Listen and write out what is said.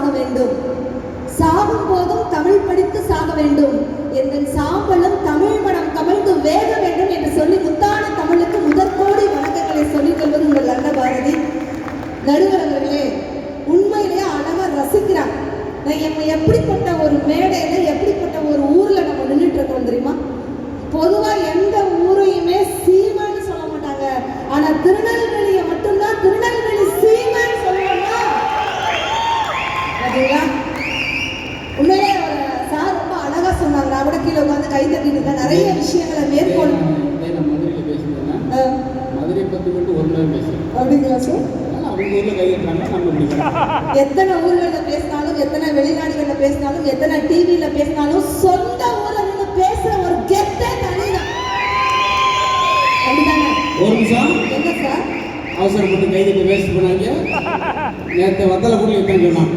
சாக வேண்டும். சாகும் போதும் தமிழ் படித்து சாக வேண்டும். எங்கள் சாம்பலும் தமிழ் மனம் கமழ்ந்து வேக வேண்டும் என்று சொல்லி முத்தான தமிழுக்கு முதற்கோடி வணக்கங்களை சொல்லிக் கொள்வது உங்கள் அண்ண பாரதி நடுவர் அவர்களே உண்மையிலேயே அழகா ரசிக்கிறாங்க. நம்ம எப்படிப்பட்ட ஒரு மேடையில எப்படிப்பட்ட ஒரு ஊர்ல நம்ம நின்றுட்டு இருக்கோம் தெரியுமா? பொதுவா எந்த ஊரையுமே சீமான்னு சொல்ல மாட்டாங்க. ஆனா திருநெல்வேலியை கீழே உட்காந்து கை தட்டிட்டு இருக்கேன் நிறைய விஷயங்களை மேற்கொள் மதுரை பற்றி மட்டும் ஒரு நாள் பேசுவேன் அப்படிங்களா சார் எத்தனை ஊர்களில் பேசினாலும் எத்தனை வெளிநாடுகளில் பேசினாலும் எத்தனை டிவியில பேசினாலும் சொந்த ஊர்ல நின்று பேசுற ஒரு கெத்தே தனிதான். ஒரு நிமிஷம். என்ன சார் அவசரப்பட்டு கை தட்டி வேஸ்ட் பண்ணாங்க நேற்று வத்தலை கூட இருக்கான்னு சொன்னான்